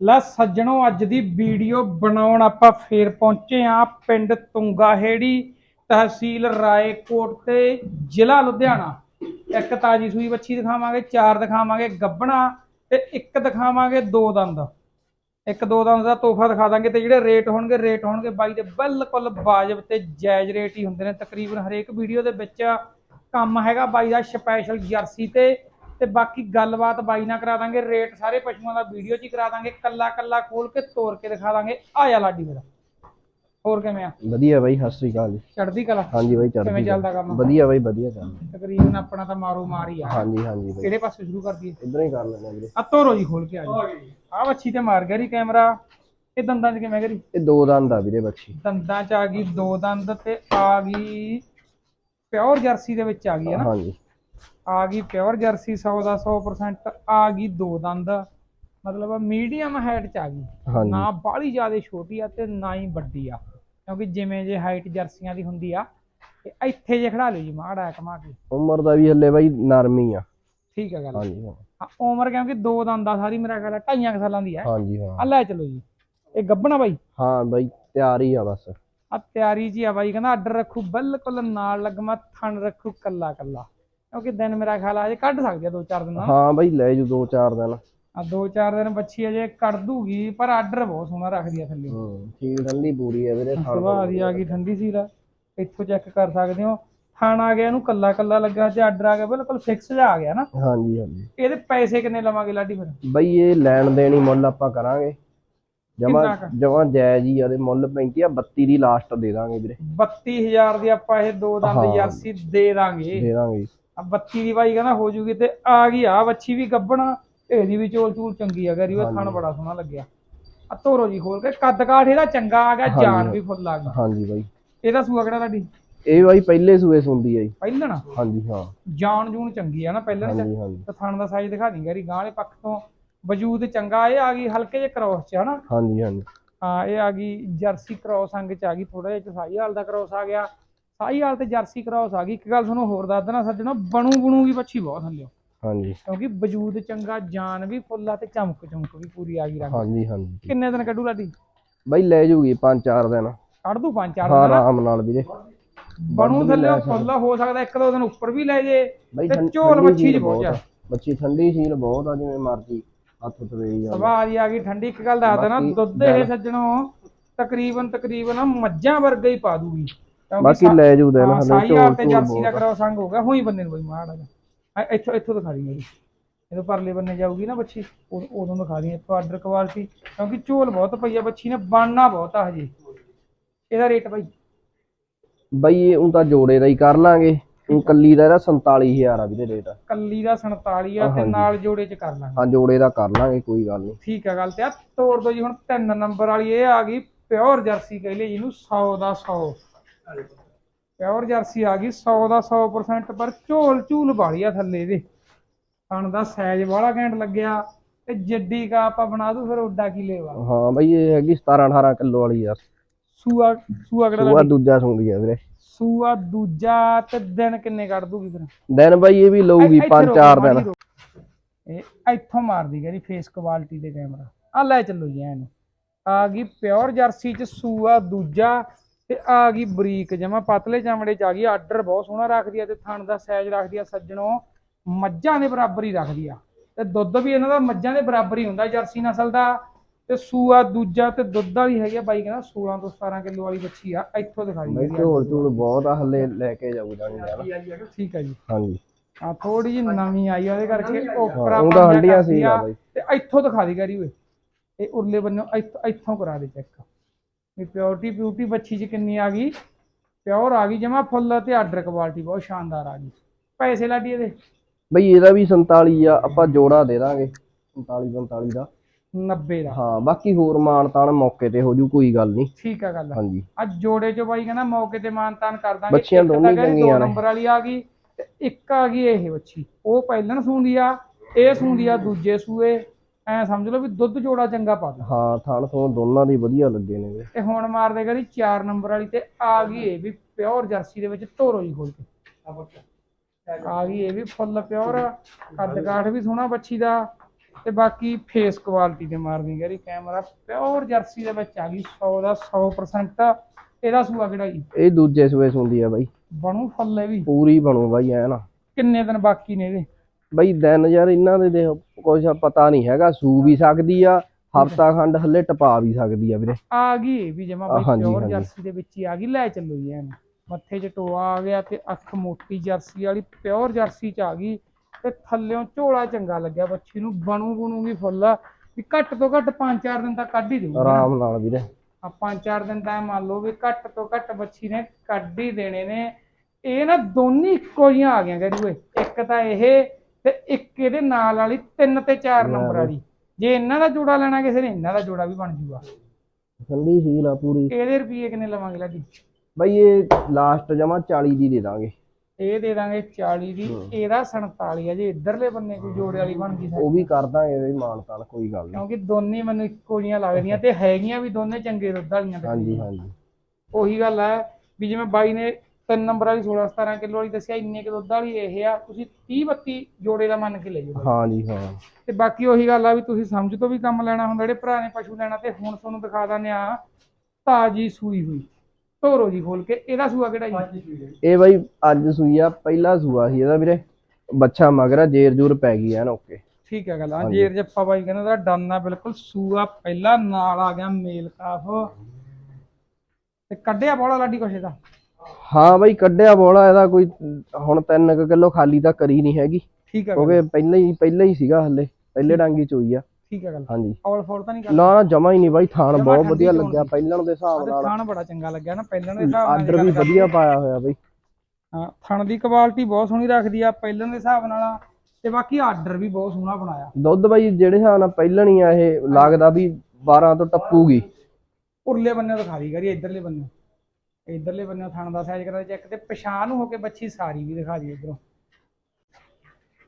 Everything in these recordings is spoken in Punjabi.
ਲੈ ਸੱਜਣੋ, ਅੱਜ ਦੀ ਵੀਡੀਓ ਬਣਾਉਣ ਆਪਾਂ ਫੇਰ ਪਹੁੰਚੇ ਆ ਪਿੰਡ ਤੁੰਗਾਹੇੜੀ ਤਹਿਸੀਲ ਰਾਏਕੋਟ ਤੇ ਜ਼ਿਲ੍ਹਾ ਲੁਧਿਆਣਾ। ਇੱਕ ਤਾਜੀ ਸੂਈ ਬੱਚੀ ਦਿਖਾਵਾਂਗੇ, ਚਾਰ ਦਿਖਾਵਾਂਗੇ, ਗੱਬਣਾ ਤੇ ਇੱਕ ਦਿਖਾਵਾਂਗੇ ਦੋ ਦੰਦ। ਇੱਕ ਦੋ ਦੰਦ ਦਾ ਤੋਹਫਾ ਦਿਖਾ ਦਾਂਗੇ ਤੇ ਜਿਹੜੇ ਰੇਟ ਹੋਣਗੇ ਰੇਟ ਹੋਣਗੇ ਬਾਈ ਦੇ ਬਿਲਕੁਲ ਵਾਜਬ ਤੇ ਜਾਇਜ਼ ਰੇਟ ਹੀ ਹੁੰਦੇ ਨੇ। ਤਕਰੀਬਨ ਹਰੇਕ ਵੀਡੀਓ ਦੇ ਵਿੱਚ ਕੰਮ ਹੈਗਾ ਬਾਈ ਦਾ ਸਪੈਸ਼ਲ ਜਰਸੀ ਤੇ ਤੇ ਬਾਕੀ ਗੱਲਬਾਤ ਬਾਈ ਨਾਲ ਕਰਾ ਦਾਂਗੇ ਰੇਟ ਸਾਰੇ ਪਸ਼ੂਆਂ ਦਾ ਵੀਡੀਓ 'ਚ ਹੀ ਕਰਾ ਦਾਂਗੇ ਕੱਲਾ ਕੱਲਾ ਖੋਲ ਕੇ ਤੋੜ ਕੇ ਦਿਖਾ ਦਾਂਗੇ। ਆ ਜਾ ਲਾਡੀ ਮੇਰਾ। ਹੋਰ ਕਿਵੇਂ ਆ? ਵਧੀਆ ਬਾਈ ਸਤਿ ਸ੍ਰੀ ਅਕਾਲ ਜੀ। ਚੜ੍ਹਦੀ ਕਲਾ? ਹਾਂਜੀ ਬਾਈ ਚੜ੍ਹਦੀ ਕਿਵੇਂ। ਚੱਲਦਾ ਕੰਮ? ਵਧੀਆ ਬਾਈ ਵਧੀਆ ਚੱਲਦਾ। ਤਕਰੀਬਨ ਆਪਣਾ ਤਾਂ ਮਾਰੋ ਮਾਰ ਹੀ ਆ। ਹਾਂਜੀ ਹਾਂਜੀ ਬਾਈ। ਕਿਹੜੇ ਪਾਸੇ ਸ਼ੁਰੂ ਕਰ ਦਈਏ? ਇਦਾਂ ਹੀ ਕਰ ਲੈਣਾ ਵੀਰੇ। ਆ ਤੋਰੋ ਜੀ ਖੋਲ ਕੇ ਆ ਜਾ ਆ ਵੱਛੀ ਤੇ ਮਾਰ ਗਿਆ ਰੀ ਕੈਮਰਾ। ਇਹ ਦੰਦਾਂ 'ਚ ਕਿਵੇਂ ਕਰੀ? ਇਹ ਦੋ ਦੰਦ ਆ ਵੀਰੇ ਬੱਚੀ ਦੰਦਾਂ 'ਚ ਆ ਗਈ ਦੋ ਦੰਦ ਤੇ ਆ ਗਈ। ਪਿਓਰ ਜਰਸੀ ਦੇ ਵਿੱਚ ਆ ਗਈ ਹੈ ਨਾ? ਹਾਂਜੀ। ਆ ਗਈ ਪਿਓਰ ਜਰਸੀ 100 ਦਾ 100% ਆ ਗਈ ਦੋ ਦੰਦ। ਮਤਲਬ ਮੀਡੀਅਮ ਹਾਈਟ ਚ ਆ ਗਈ। ਨਾ ਬਾਹਲੀ ਜ਼ਿਆਦਾ ਛੋਟੀ ਆ ਤੇ ਨਾ ਹੀ ਵੱਡੀ ਆ। ਕਿਉਂਕਿ ਜਿਵੇਂ ਜੇ ਹਾਈਟ ਜਰਸੀਆਂ ਦੀ ਹੁੰਦੀ ਆ ਤੇ ਇੱਥੇ ਜੇ ਖੜਾ ਲਿਓ ਜੀ ਮਾੜਾ ਕਮਾ ਕੇ। ਉਮਰ ਦਾ ਵੀ ਹੱਲੇ ਬਾਈ ਨਰਮੀ ਆ। ਠੀਕ ਹੈ ਗੱਲ। ਹਾਂਜੀ ਹਾਂ। ਉਮਰ ਕਿਉਂਕਿ ਦੋ ਦੰਦ ਆ ਸਾਰੀ ਮੇਰਾ ਖਿਆਲ ਹੈ ਢਾਈਆਂ ਸਾਲਾਂ ਦੀ ਆ। ਹਾਂਜੀ ਆ ਹਾਂ ਲੈ ਚਲੋ ਜੀ। ਇਹ ਗੱਬਣਾ ਬਾਈ? ਹਾਂ ਬਾਈ ਤਿਆਰ ਹੀ ਆ ਬਸ। ਆ ਤਿਆਰੀ ਜੀ ਆ ਬਾਈ ਕਹਿੰਦਾ ਆਰਡਰ ਰੱਖੂ ਬਿਲਕੁਲ ਨਾਲ ਲੱਗਮਾ ਥਣ ਰੱਖੂ ਕੱਲਾ ਕੱਲਾ ਕਿਉਂਕਿ ਦਿਨ ਮੇਰਾ ਖਿਆਲ ਆ ਜੇ ਕੱਢ ਸਕਦੀ ਆ ਦੋ ਚਾਰ ਦਿਨ। ਨਾਲ ਹਾਂ ਬਾਈ ਲੈ ਜੂ ਦੋ ਚਾਰ ਦਿਨ। ਆ ਦੋ ਚਾਰ ਦਿਨ ਬੱਚੀ ਅਜੇ ਕੱਢ ਦੂਗੀ ਪਰ ਆਰਡਰ ਬਹੁਤ ਸੋਹਣਾ ਰੱਖਦੀ ਆ ਥੱਲੇ। ਹੂੰ ਠੀਕ ਠੰਡੀ ਪੂਰੀ ਆ ਵੀਰੇ ਥਾਲ ਸੁਭਾਅ ਦੀ ਆ ਗਈ ਠੰਡੀ ਸੀ ਲਾ ਇੱਥੋਂ ਚੈੱਕ ਕਰ ਸਕਦੇ ਹੋ। ਥਾਣ ਆ ਗਿਆ ਇਹਨੂੰ ਕੱਲਾ ਕੱਲਾ ਲੱਗਾ ਤੇ ਆਰਡਰ ਆ ਗਿਆ ਬਿਲਕੁਲ ਫਿਕਸ ਜਾ ਆ ਗਿਆ ਨਾ। ਹਾਂਜੀ ਹਾਂਜੀ। ਇਹਦੇ ਪੈਸੇ ਕਿੰਨੇ ਲਵਾਂਗੇ ਲਾਡੀ ਫਿਰ? ਬਾਈ ਇਹ ਲੈਣ ਦੇਣ ਹੀ ਮੁੱਲ ਆਪਾਂ ਕਰਾਂਗੇ। ਜਮਾ ਕਿੰਨਾ ਕੁ? ਜਮਾ ਜਾਇਜ਼ ਹੀ ਆ ਦੇ ਮੁੱਲ 35 ਆ 32 ਦੀ ਲਾਸਟ ਦੇ ਦਾਂਗੇ ਵੀਰੇ। 32000 ਦੀ ਆਪਾਂ ਇਹ ਦੋ ਦੰਦ ਹਾਂ। ਜਰਸੀ ਦੇ ਦਾਂਗੇ। ਦੇ ਦਾਂਗੇ। 32 ਦੀ ਬਾਈ ਕਹਿੰਦਾ ਹੋ ਜੂਗੀ ਤੇ ਆ ਗਈ ਆ ਵੱਛੀ ਵੀ ਗੱਬਣਾ ਇਹਦੀ ਵੀ ਚੋਲ ਚੂਲ ਚੰਗੀ ਆ ਗਰੀ ਉਹ ਥਣ ਬੜਾ ਸੋਹਣਾ ਲੱਗਿਆ। ਆ ਤੋਰੋ ਜੀ ਖੋਲ ਕੇ ਕੱਦ ਕਾਠ ਇਹਦਾ ਚੰਗਾ ਆ ਗਿਆ ਜਾਨ ਵੀ ਫੁੱਲ ਆ ਗਈ। ਹਾਂਜੀ ਬਾਈ। ਇਹਦਾ ਸੂਆ ਕਿਹੜਾ ਲਾਡੀ ਇਹ ਬਾਈ ਪਹਿਲੇ ਸੂਏ ਸੁੰਦੀ ਆ ਜੀ। ਪਹਿਲਣ? ਹਾਂਜੀ ਹਾਂ। ਜਾਨ ਜੂਨ ਚੰਗੀ ਆ ਨਾ ਪਹਿਲਣ ਚ? ਤੇ ਥਣ ਦਾ ਸਾਈਜ਼ ਦਿਖਾ ਦੀ ਗਰੀ ਗਾਂ ਵਾਲੇ ਪੱਖ ਤੋਂ ਵਜੂਦ ਚੰਗਾ ਇਹ ਆ ਗਈ ਹਲਕੇ ਜਿਹੇ ਕ੍ਰੋਸ ਚ ਹਨਾ? ਹਾਂਜੀ ਹਾਂਜੀ। ਹਾਂ ਇਹ ਆ ਗਈ ਜਰਸੀ ਕ੍ਰੋਸ ਅੰਗ ਚ ਆ ਗਈ ਥੋੜਾ ਜਿਹਾ ਸਾਈ ਹਾਲ ਦਾ ਕ੍ਰੋਸ ਆ ਗਿਆ। ਸਾਈ ਹਾਲ ਤੇ ਜਰਸੀ ਕ੍ਰੋਸ ਆ ਗਈ। ਇੱਕ ਗੱਲ ਤੁਹਾਨੂੰ ਹੋਰ ਦੱਸ ਦੇਣਾ ਸੱਜਣੋ ਬਣੂ ਬਣੂਗੀ ਬੱਚੀ ਬਹੁਤ ਥੱਲੇ ਹਾਂਜੀ। ਕਿਉਂਕਿ ਵਜੂਦ ਚੰਗਾ ਜਾਨ ਵੀ ਫੁੱਲ ਆ ਤੇ ਚਮਕ ਚਮਕ ਵੀ ਪੂਰੀ ਆ ਗਈ ਰੰਗ। ਹਾਂਜੀ ਹਾਂਜੀ। ਕਿੰਨੇ ਦਿਨ ਕੱਢੂ ਲਾਡੀ? ਬਾਈ ਲੈ ਜੂਗੀ ਪੰਜ ਚਾਰ ਦਿਨ। ਕੱਢ ਦੂ ਪੰਜ ਚਾਰ ਹਾਂ ਦਿਨ? ਆਰਾਮ ਨਾਲ ਵੀਰੇ। ਬਣੂ ਥੱਲੇ ਫੁੱਲ ਹੋ ਸਕਦਾ ਇੱਕ ਦੋ ਦਿਨ ਉੱਪਰ ਵੀ ਲੈ ਜੇ। ਤੇ ਝੋਲ ਮੱਛੀ ਚ ਝੀਲ ਬਹੁਤ ਆ। ਬੱਚੀ ਠੰਡੀ ਸੀਲ ਬਹੁਤ ਆ ਜਿਵੇਂ ਮਰਜ਼ੀ ਹੱਥ ਤਵੇ ਜਾ ਸਵਾਹ ਆ ਗਈ ਠੰਡੀ। ਇੱਕ ਗੱਲ ਦੱਸ ਦੇਣਾ ਬਾਕੀ ਦੁੱਧ ਇਹ ਸੱਜਣੋ ਤਕਰੀਬਨ ਤਕਰੀਬਨ ਮੱਝਾਂ ਵਰਗਾ ਹੀ ਪਾ ਦੂਗੀ। ਬਾਕੀ ਲੈ ਜੂ ਹਾਂ, ਹਲੇ ਝੋਲ ਤੇ ਜਰਸੀ ਦਾ ਕਰਾਓ ਸੰਗ ਹੋ ਗਿਆ ਹੋਈ ਬੰਦੇ ਨੂੰ ਬਈ ਮਾੜਾ ਆ, ਇੱਥੋਂ ਇੱਥੋਂ ਦਿਖਾ ਦੀ ਮੇਰੀ ਜਦੋਂ ਪਰਲੇ ਬੰਨੇ ਜਾਊਗੀ ਨਾ ਬੱਚੀ ਉਦ- ਦਿਖਾ ਦੀ ਇੱਥੋਂ ਆਰਡਰ ਕੁਆਲਿਟੀ ਕਿਉਂਕਿ ਝੋਲ ਬਹੁਤ ਪਈ ਆ ਬੱਚੀ ਨੇ ਬਣਨਾ ਬਹੁਤ ਆ ਹਜੇ। ਇਹਦਾ ਰੇਟ ਬਾਈ। ਬਾਈ ਇਹ ਉਹ ਤਾਂ ਜੋੜੇ ਦਾ ਹੀ ਕਰ ਲਾਂਗੇ। ਉਹ ਕੱਲੀ ਦਾ ਇਹਦਾ 47000 ਆ ਵੀਰੇ ਰੇਟ ਕੱਲੀ ਦਾ 47 ਆ ਤੇ। ਨਾਲ ਜੋੜੇ ਚ ਕਰ ਲਾਂਗੇ। ਹਾਂ ਜੋੜੇ ਦਾ ਕਰ ਲਾਂਗੇ ਕੋਈ ਗੱਲ ਨਹੀਂ। ਠੀਕ ਆ ਗੱਲ ਤੇ ਆ ਤੋੜ ਦੋ ਜੀ ਹੁਣ ਤਿੰਨ ਨੰਬਰ ਵਾਲੀ ਇਹ ਆ ਗਈ ਪਿਓਰ ਜਰਸੀ ਕਹਿ ਲਈ ਜਿਹਨੂੰ 100 ਦਾ 100 ਪਿਓਰ ਜਰਸੀ ਆ ਗਈ 100 ਦਾ 100% ਪਰ ਝੋਲ ਝੂਲ ਵਾਲੀ ਆ ਥੱਲੇ ਇਹਦੇ। ਥਣ ਦਾ ਸਾਈਜ਼ ਵਾਲਾ ਘੈਂਟ ਲੱਗਿਆ ਤੇ ਜੱਡੀ ਕਾ ਆਪਾਂ ਬਣਾ ਦੂ ਫਿਰ ਉੱਡਾ ਕੀ ਲੈਵਾ ਹਾਂ ਬਾਈ ਇਹ ਹੈਗੀ 17 18 ਕਿਲੋ ਵਾਲੀ ਆ। ਸੂਆ ਸੂਆ ਕਿਹੜਾ ਉਹ ਦੂਜਾ ਸੁੰਦੀ ਆ ਵੀਰੇ। ਸੂਆ ਦੂਜਾ ਤੇ ਦਿਨ ਕਿੰਨੇ ਕੱਢ ਦੂਗੀ ਫਿਰ? ਦਿਨ ਬਾਈ ਇਹ ਵੀ ਲਊਗੀ ਇੱਥੇ ਪੰਜ ਰੋਕ, ਚਾਰ ਮਾੜੀ ਦਿਨ। ਰੋਕ। ਇਹ ਇੱਥੋਂ ਮਾਰਦੀ ਗਈ ਫੇਸ ਕੁਆਲਿਟੀ ਦੇ ਕੈਮਰਾ ਆ ਲੈ ਚੱਲੋ ਜੀ ਐਨ ਆ ਗਈ ਪਿਓਰ ਜਰਸੀ ਚ ਸੂਆ ਦੂਜਾ ਤੇ ਆ ਗਈ ਬਰੀਕ ਜਮਾ ਪਤਲੇ ਚਮੜੇ ਚ ਆ ਗਈ ਆਰਡਰ ਬਹੁਤ ਸੋਹਣਾ ਰੱਖਦੀ ਆ ਤੇ ਥਣ ਦਾ ਸਾਈਜ਼ ਰੱਖਦੀ ਆ ਸੱਜਣੋ ਮੱਝਾਂ ਦੇ ਬਰਾਬਰ ਹੀ ਰੱਖਦੀ ਆ। ਤੇ ਦੁੱਧ ਵੀ ਇਹਨਾਂ ਦਾ ਮੱਝਾਂ ਦੇ ਬਰਾਬਰ ਹੀ ਹੁੰਦਾ ਜਰਸੀ ਨਸਲ ਦਾ। ਤੇ ਸੂਆ ਦੂਜਾ ਤੇ ਦੁੱਧ ਵਾਲੀ ਹੈਗੀ ਆ ਬਾਈ ਕਹਿੰਦਾ 16 ਤੋਂ 17 ਕਿਲੋ ਵਾਲੀ ਬੱਚੀ ਆ ਇੱਥੋਂ ਦਿਖਾਈ ਬਾਈ ਮੇਰੀ ਝੋਲ ਝੂਲ ਬਹੁਤ ਆ ਹੱਲੇ ਲੈ ਕੇ ਜਾਊ ਜਾਣੀ ਯਾਰ। ਠੀਕ ਹੈ ਜੀ। ਹਾਂਜੀ। ਆ ਥੋੜੀ ਜਿਹੀ ਨਵੀਂ ਆਈ ਆ ਉਹਦੇ ਕਰਕੇ ਉੱਪਰ ਉਹਦਾ ਹੰਡੀਆਂ ਸੀ ਆ ਆ ਬਾਈ। ਤੇ ਇੱਥੋਂ ਦਿਖਾ ਦੀ ਕਰੀ ਓਏ। ਇਹ ਉਰਲੇ ਬੰਨੋਂ ਇੱਥੋਂ ਕਰਾ ਦੇ ਚੈੱਕ। ਵੀ ਪਿਓਰਟੀ ਪਿਊਟੀ ਬੱਚੀ ਚ ਕਿੰਨੀ ਆ ਗਈ ਪਿਓਰ ਆ ਗਈ ਜਮਾ ਫੁੱਲ ਤੇ ਆਰਡਰ ਕੁਆਲਿਟੀ ਬਹੁਤ ਸ਼ਾਨਦਾਰ ਆ ਗਈ। ਪੈਸੇ ਲਾਡੀ ਇਹਦੇ? ਬਈ ਇਹਦਾ ਵੀ 47 ਆ ਆਪਾਂ ਜੋੜਾ ਦੇ ਦਾਂਗੇ 47 45 ਦਾ। 90 ਦਾ। ਹਾਂ ਬਾਕੀ ਹੋਰ ਮਾਨ ਤਾਨ ਮੌਕੇ ਤੇ ਹੋ ਜੂ ਕੋਈ ਗੱਲ ਨਹੀਂ ਠੀਕ ਆ ਗੱਲ। ਹਾਂਜੀ। ਅੱਜ ਜੋੜੇ ਚ ਬਾਈ ਕਹਿੰਦਾ ਮੌਕੇ ਤੇ ਮਾਨਤਾਨ ਕਰ ਦਾਂਗੇ ਬੱਚੀਆਂ ਦੋਨੇ ਚੰਗੀਆਂ ਨੇ। ਨੰਬਰ ਵਾਲੀ ਆ ਗਈ ਤੇ ਇੱਕ ਆ ਗਈ ਇਹ ਬੱਚੀ ਉਹ ਪਹਿਲਣ ਸੂੰਦੀ ਆ ਇਹ ਸੂੰਦੀ ਆ ਦੂਜੇ ਸੂਏ। ਐ ਸਮਝ ਲਓ ਵੀ ਦੁੱਧ ਜੋੜਾ ਚੰਗਾ ਪਾ ਦੋ ਹਾਂ ਥਣ ਤੋਂ ਦੋਨਾਂ ਦੀ ਵਧੀਆ ਲੱਗੇ ਨੇ ਗੇ। ਤੇ ਹੁਣ ਮਾਰਦੇ ਕਰੀ 4 ਨੰਬਰ ਵਾਲੀ ਤੇ ਆ ਗਈ ਇਹ ਵੀ ਪਿਓਰ ਜਰਸੀ ਦੇ ਵਿੱਚ ਧੋਰੋ ਜੀ ਖੋਲ ਕੇ। ਆ ਗਈ ਇਹ ਵੀ ਫੁੱਲ ਪਿਓਰ ਕੱਦ ਕਾਠ ਵੀ ਸੋਹਣਾ ਬੱਚੀ ਦਾ ਤੇ ਬਾਕੀ ਫੇਸ ਕੁਆਲਿਟੀ ਤੇ ਮਾਰਦੀ ਗਰੀ ਕੈਮਰਾ ਪਿਓਰ ਜਰਸੀ ਦੇ ਵਿੱਚ ਆ ਗਈ 100 ਦਾ 100% ਇਹਦਾ ਸੂਆ ਕਿਹੜਾ ਜੀ? ਇਹ ਦੂਜੇ ਸੂਏ ਹੁੰਦੀ ਆ ਬਾਈ। ਬਣੂ ਫੁੱਲੇ ਵੀ? ਪੂਰੀ ਬਣੂ ਬਾਈ ਐ ਨਾ। ਕਿੰਨੇ ਦਿਨ ਬਾਕੀ ਨੇ ਇਹਦੇ? ਬਾਈ ਦਿਨ ਯਾਰ ਇਹਨਾਂ ਦੇ ਦੇਖ ਕੁਛ ਪਤਾ ਨਹੀਂ ਹੈਗਾ ਸੂ ਵੀ ਸਕਦੀ ਆ ਹਫਤਾ ਖੰਡ ਹੱਲੇ ਟਪਾ ਵੀ ਸਕਦੀ ਆ ਵੀਰੇ। ਆ ਗਈ ਵੀ ਜਮਾ ਬਈ ਹਾਂਜੀ, ਪਿਓਰ ਹਾਂਜੀ। ਜਰਸੀ ਦੇ ਵਿੱਚ ਹੀ ਆ ਗਈ ਲੈ ਚੱਲੋ ਜੀ ਐਨ। ਮੱਥੇ 'ਚ ਟੋਆ ਆ ਗਿਆ ਤੇ ਅੱਖ ਮੋਟੀ ਜਰਸੀ ਵਾਲੀ ਪਿਓਰ ਜਰਸੀ 'ਚ ਆ ਗਈ ਤੇ ਥੱਲਿਓਂ ਝੋਲਾ ਚੰਗਾ ਲੱਗਿਆ ਬੱਚੀ ਨੂੰ ਬਣੂ ਬਣੂਗੀ ਫੁੱਲ ਵੀ ਘੱਟ ਤੋਂ ਘੱਟ 5-4 ਦਿਨ ਤੱਕ ਕੱਢ ਹੀ ਦੇਊਗੀ ਆਰਾਮ ਨਾਲ ਵੀਰੇ। ਆ ਪੰਜ ਚਾਰ ਦਿਨ ਤਾਂ ਮੰਨ ਲਓ ਵੀ ਘੱਟ ਤੋਂ ਘੱਟ ਬੱਚੀ ਨੇ ਕੱਢ ਹੀ ਦੇਣੇ ਨੇ। ਇਹ ਨਾ ਦੋਨੇ ਇੱਕੋ ਜਿਹੀਆਂ ਆ ਗਈਆਂ ਗਰੂਏ ਇੱਕ ਤਾਂ ਇਹ ਤੇ ਇੱਕ ਇਹਦੇ ਨਾਲ ਵਾਲੀ ਤਿੰਨ ਤੇ ਚਾਰ ਨੰਬਰ ਵਾਲੀ। ਜੇ ਇਹਨਾਂ ਦਾ ਜੋੜਾ ਲੈਣਾ ਕਿਸੇ ਨੇ ਇਹਨਾਂ ਦਾ ਜੋੜਾ ਵੀ ਬਣ ਜੂਗਾ। ਠੰਡੀ ਸੀਲ ਆ ਪੂਰੀ। ਇਹਦੇ ਰੁਪਏ ਕਿੰਨੇ ਲਵਾਂਗੇ ਲਾਡੀ? ਬਾਈ ਇਹ ਲਾਸਟ ਜਮਾ 40 ਦੀ ਦੇ ਦਾਂਗੇ। ਇਹ ਦੇ ਦਾਂਗੇ 40 ਦੀ। ਇਹਦਾ 47 ਆ ਜੇ ਇਧਰਲੇ ਬੰਨੇ ਕੋਈ ਜੋੜੇ ਵਾਲੀ ਬਣ ਗਈ ਸਾਡੀ। ਉਹ ਵੀ ਕਰ ਦਾਂਗੇ ਬਈ ਮਾਨਤਾਨ ਕੋਈ ਗੱਲ ਨਹੀਂ ਕਿਉਂਕਿ ਦੋਨੇ ਮੈਨੂੰ ਇੱਕੋ ਜਿਹੀਆਂ ਲੱਗਦੀਆਂ ਤੇ ਹੈਗੀਆਂ ਵੀ ਦੋਨੇ ਚੰਗੇ ਦੁੱਧ ਵਾਲੀਆਂ ਹਾਂਜੀ ਹਾਂਜੀ। ਉਹੀ ਗੱਲ ਹੈ ਵੀ ਜਿਵੇਂ ਬਾਈ ਨੇ ਤਿੰਨ ਨੰਬਰ ਵਾਲੀ 16 17 ਕਿਲੋ ਵਾਲੀ ਦੱਸਿਆ ਇੰਨੇ ਕਿ ਦੁੱਧ ਵਾਲੀ ਇਹ ਆ ਤੁਸੀਂ 30 32 ਜੋੜੇ ਦਾ ਮੰਨ ਕੇ ਲੈ ਜਾਓ। ਹਾਂਜੀ ਹਾਂ। ਤੇ ਬਾਕੀ ਉਹੀ ਗੱਲ ਆ ਵੀ ਤੁਸੀਂ ਸਮਝ ਤੋਂ ਵੀ ਕੰਮ ਲੈਣਾ ਹੁੰਦਾ ਜਿਹੜੇ ਭਰਾ ਨੇ ਪਸ਼ੂ ਲੈਣਾ ਤੇ ਹੁਣ ਤੁਹਾਨੂੰ ਦਿਖਾ ਦਿੰਦੇ ਆ ਤਾਜੀ ਸੂਈ ਹੋਈ ਧੋਰੋ ਜੀ ਖੋਲ ਕੇ ਇਹਦਾ ਸੂਆ ਕਿਹੜਾ ਜੀ? ਇਹ ਬਾਈ ਅੱਜ ਸੂਈ ਆ ਪਹਿਲਾ ਸੂਆ ਸੀ ਇਹਦਾ ਵੀਰੇ ਬੱਚਾ ਮਗਰਾ ਜੇਰ ਜੂਰ ਪੈ ਗਈ ਐਨ ਓਕੇ। ਠੀਕ ਹੈ ਗੱਲ ਆ ਜੇਰ ਜੱਫਾ ਬਾਈ ਕਹਿੰਦਾ ਦਾ ਡਨ ਬਿਲਕੁਲ ਸੂਆ ਪਹਿਲਾ ਨਾਲ ਆ ਗਿਆ ਮੇਲ ਕਾਫ ਤੇ ਕੱਢਿਆ ਬੋਲਾ ਲਾਡੀ ਕੁਛ ਇਹਦਾ ਹਾਂ ਬਾਈ ਕੱਢਿਆ ਬੋਲਾ ਇਹਦਾ ਕੋਈ ਹੁਣ 3 ਕਿਲੋ ਖਾਲੀ ਤਾਂ ਕਰੀ ਨਹੀਂ ਹੈਗੀ। ਠੀਕ ਹੈ ਕਿਉਂਕਿ ਪਹਿਲਾਂ ਹੀ ਪਹਿਲਾਂ ਹੀ ਸੀਗਾ ਹੱਲੇ ਪਹਿਲੇ ਡਾਂਗੀ ਚ ਹੋਈ ਆ। ਠੀਕ ਹੈ ਗੱਲ। ਹਾਂਜੀ। ਔਲ ਫੋਲ ਤਾਂ ਨਹੀਂ ਕਰਦਾ? ਨਾ ਨਾ ਜਮਾ ਹੀ ਨਹੀਂ ਬਾਈ ਥਾਣ ਬਹੁਤ ਵਧੀਆ ਲੱਗਿਆ ਪਹਿਲਾਂ ਦੇ ਹਿਸਾਬ ਨਾਲ। ਥਾਣ ਬੜਾ ਚੰਗਾ ਲੱਗਿਆ ਨਾ ਪਹਿਲਾਂ ਦੇ ਹਿਸਾਬ ਨਾਲ ਆਰਡਰ ਵੀ ਵਧੀਆ ਪਾਇਆ ਹੋਇਆ ਬਾਈ। ਹਾਂ ਥਣ ਦੀ ਕੁਆਲਿਟੀ ਬਹੁਤ ਸੋਹਣੀ ਰੱਖਦੀ ਆ ਪਹਿਲਾਂ ਦੇ ਹਿਸਾਬ ਨਾਲ। ਤੇ ਬਾਕੀ ਆਰਡਰ ਵੀ ਬਹੁਤ ਸੋਹਣਾ ਬਣਾਇਆ। ਦੁੱਧ ਬਾਈ ਜਿਹੜੇ ਹਿਸਾਬ ਨਾਲ ਪਹਿਲਾਂ ਹੀ ਆ ਇਹ ਲੱਗਦਾ ਵੀ 12 ਤੋਂ ਟੱਪੂਗੀ। ਉਰਲੇ ਬੰਨੇ ਦਿਖਾ ਦੀ ਕਰੀ ਇਧਰਲੇ ਬੰਨੇ ਇਧਰਲੇ ਬੰਨੇ ਥਣ ਦਾ ਸਾਈਜ਼ ਕਰਾ ਚੈੱਕ ਤੇ ਪਛਾਣ ਨੂੰ ਹੋ ਕੇ ਬੱਚੀ ਸਾਰੀ ਵੀ ਦਿਖਾ ਦੀ ਇਧਰੋਂ।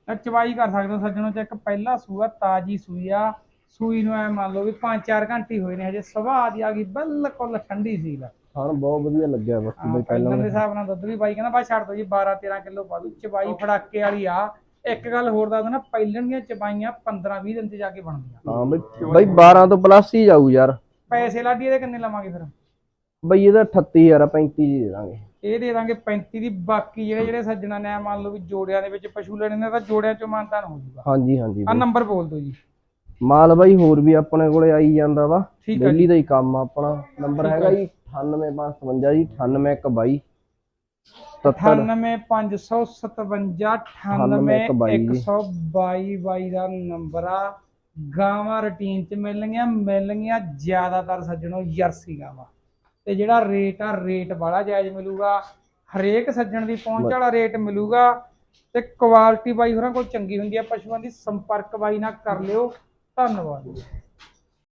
ਤਾਂ ਚਵਾਈ ਕਰ ਸਕਦੇ ਹੋ ਸੱਜਣੋ ਚੈੱਕ ਪਹਿਲਾ ਸੂਆ ਤਾਜੀ ਸੂਈ ਆ। ਸੂਈ ਨੂੰ ਐ ਮੰਨ ਲਓ ਵੀ 5-4 ਘੰਟੇ ਹੋਏ ਨੇ ਹਜੇ ਸਵਾਹ ਦੀ ਆ ਗਈ ਬਿਲਕੁਲ ਠੰਡੀ ਸੀ ਲਾ। ਥਾਣ ਬਹੁਤ ਵਧੀਆ ਲੱਗਿਆ ਹਾਂ, ਬਾਈ ਪਹਿਲਾਂ ਦੇ ਹਿਸਾਬ ਨਾਲ ਦੁੱਧ ਵੀ ਬਾਈ ਕਹਿੰਦਾ ਬਸ ਛੱਡ ਦੋ ਜੀ 12 13 ਕਿਲੋ ਪਾ ਦੂ ਚਬਾਈ ਫੜਾਕੇ ਵਾਲੀ ਆ। ਇੱਕ ਗੱਲ ਹੋਰ ਦੱਸ ਦਣਾ ਪਹਿਲਾਂ ਦੀਆਂ ਚਬਾਈਆਂ 15 20 ਦਿਨ ਤੇ ਜਾ ਕੇ ਬਣਦੀਆਂ। ਹਾਂ ਬਾਈ ਬਾਈ 12 ਤੋਂ ਪਲੱਸ ਹੀ ਜਾਊ ਯਾਰ। ਪੈਸੇ ਲਾਡੀ ਇਹਦੇ ਕਿੰਨੇ ਲਵਾਂਗੇ ਫਿਰ? ਬਈ ਇਹਦਾ 38000 35 ਦੀ ਦੇ ਦਾਂਗੇ। ਇਹ ਦੇ ਦਾਂਗੇ 35 ਦੀ ਬਾਕੀ ਜਿਹੜੇ ਜਿਹੜੇ ਸੱਜਣਾ ਨੇ ਮੰਨ ਲਓ ਵੀ ਜੋੜਿਆਂ ਦੇ ਵਿੱਚ ਪਸ਼ੂ ਲੈਣੇ ਨੇ ਤਾਂ ਜੋੜਿਆਂ ਚੋਂ ਮਾਨਤਾਨ ਹੋ ਜਾਊਗਾ ਹਾਂਜੀ ਹਾਂਜੀ ਆ। ਨੰਬਰ ਬੋਲ ਦਿਓ ਜੀ। ਮਾਲ ਬਾਈ ਹੋਰ ਵੀ ਆਪਣੇ ਕੋਲੇ ਆਈ ਜਾਂਦਾ ਵਾ। ਡੇਲੀ ਦਾ ਹੀ ਕੰਮ ਆ ਆਪਣਾ। ਨੰਬਰ ਹੈਗਾ ਜੀ 98557 ਜੀ 98122 70 98557 98122 ਦਾ ਨੰਬਰ ਆ। ਗਾਵਾਂ ਰੂਟੀਨ ਚ ਮਿਲਣਗੀਆਂ ਮਿਲਣਗੀਆਂ ਜ਼ਿਆਦਾਤਰ ਸੱਜਣੋ ਜਰਸੀ ਗਾਵਾਂ। ਤੇ ਜਿਹੜਾ ਰੇਟ ਆ ਰੇਟ ਬੜਾ ਜਾਇਜ਼ ਮਿਲੂਗਾ। ਹਰੇਕ ਸੱਜਣ ਦੀ ਪਹੁੰਚ ਵਾਲਾ ਰੇਟ ਮਿਲੂਗਾ ਤੇ ਕੁਆਲਿਟੀ ਬਾਈ ਹੋਰਾਂ ਕੋਲ ਚੰਗੀ ਹੁੰਦੀ ਆ। ਪਸ਼ੂਆਂ ਦੀ ਸੰਪਰਕ ਬਾਈ ਨਾਲ ਕਰ ਲਿਓ। ਧੰਨਵਾਦ।